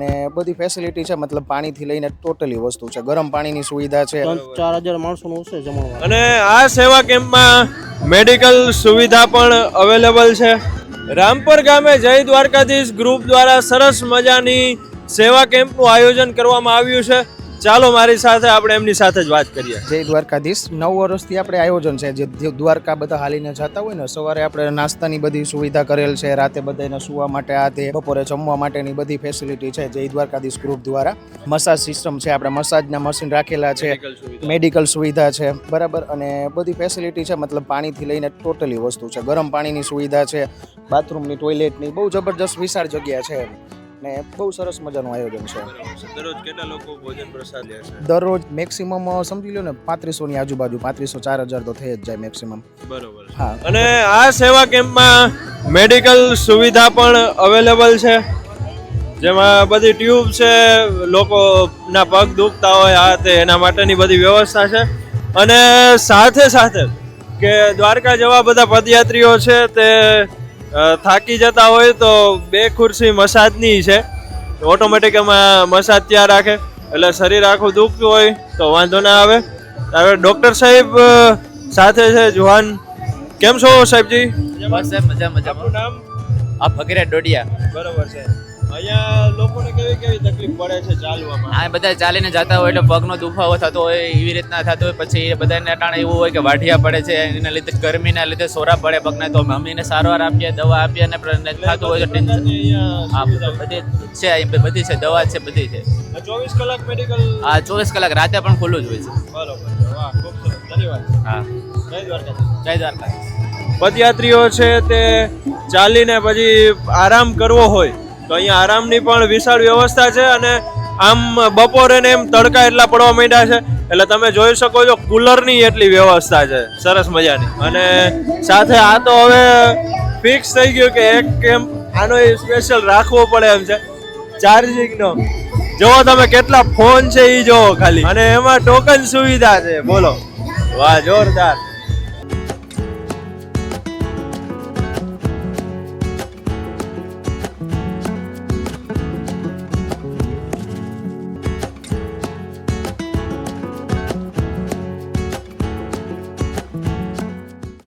ને બધી ફેસિલિટી છે મતલબ પાણીથી લઈને ટોટલી વસ્તુ છે. ગરમ પાણીની સુવિધા છે. ચાર હજાર માણસોનું હશે જમણવાર. અને આ સેવા કેમ્પમાં મેડિકલ સુવિધા પણ અવેલેબલ છે. રામપર ગામે જય દ્વારકાધીશ ગ્રુપ દ્વારા સરસ મજાની સેવા કેમ્પનું આયોજન કરવામાં આવ્યું છે. ચાલો મારી સાથે આપણે એમની સાથે જ વાત કરીએ. જય દ્વારકાધીશ. નવ વર્ષથી આપણે આયોજન છે જે દ્વારકા બધા હાલીને જતા હોય ને સવારે આપણે નાસ્તાની બધી સુવિધા કરેલ છે રાતે બધાને સુવા માટે આ તે બપોરે જમવા માટેની બધી ફેસિલિટી છે જય દ્વારકાધીશ ગ્રુપ દ્વારા. મસાજ સિસ્ટમ છે આપણે મસાજના મશીન રાખેલા છે મેડિકલ સુવિધા. છે બરાબર? અને બધી ફેસિલિટી છે મતલબ પાણીથી લઈને ટોટલી વસ્તુ છે. ગરમ પાણીની સુવિધા છે બાથરૂમની ટોયલેટની બહુ જબરજસ્ત વિશાળ જગ્યા છે. ને બહુ સરસ મજાનું આયોજન છે. દરરોજ કેટલા લોકો ભોજન પ્રસાદ લે છે? દરરોજ મેક્સિમમ સમજી લો ને પાંત્રીસોની આજુબાજુ પાંત્રીસો ચાર હજાર તો થઈ જ જાય મેક્સિમમ બરોબર હા. અને આ સેવા કેમ્પમાં મેડિકલ સુવિધા પણ અવેલેબલ છે. જેમાં બધી ટ્યુબ છે લોકોના પગ દુખતા હોય આ તે એના માટેની બધી વ્યવસ્થા છે. અને સાથે સાથે કે દ્વારકા જેવા બધા પદયાત્રીઓ છે તે થાકી જતા હોય તો બે ખુરશી મસાજની છે. ઓટોમેટિક એમાં મસાજ ત્યાં રાખે. એટલે શરીર આખું દુખતું હોય તો વાંધો ના આવે. હવે ડૉક્ટર સાહેબ સાથે છે જુહાન. કેમ છો સાહેબજી? બસ સાહેબ મજા મજા નામ? આ ભગીરથ ડોડિયા. બરોબર છે. અહીંયા લોકોને કેવી કેવી તકલીફ પડે છે ચાલવામાં? આ બધા ચાલીને જતા હોય એટલે પગનો દુખાવો થતો હોય એવી રીતના થતો હોય. પછી એ બધાને ટાણે એવું હોય કે વાઢિયા પડે છે એના લીધે ગરમીના લીધે સોરા પડે પગને. તો મમ્મીને સારવાર આપીએ દવા આપીએ અને થતું હોય તો ટેન્શન. બધી છે બધી છે દવા છે બધી છે. ચોવીસ કલાક મેડિકલ આ ચોવીસ કલાક રાતે પણ ખુલ્લું જ હોય છે. બરોબર વાહ ખૂબ સરસ. ધન્યવાદ. હા. જય દ્વારકાધીશ જય દ્વારકા. પદયાત્રીઓ છે તે ચાલીને પછી આરામ કરવો હોય. તો અહીંયા આરામની પણ વિશાળ વ્યવસ્થા છે અને આમ બપોરે ને એમ તડકા એટલા પડવા માંડ્યા છે. એટલે તમે જોઈ શકો છો કુલરની એટલી વ્યવસ્થા છે. સરસ મજાની. અને સાથે આ તો હવે ફિક્સ થઈ ગયું કે એક કેમ્પ આનો સ્પેશિયલ રાખવો પડે એમ છે. ચાર્જિંગનો જોવો તમે કેટલા ફોન છે એ જોવો ખાલી. અને એમાં ટોકન સુવિધા છે. બોલો. વાહ, જોરદાર.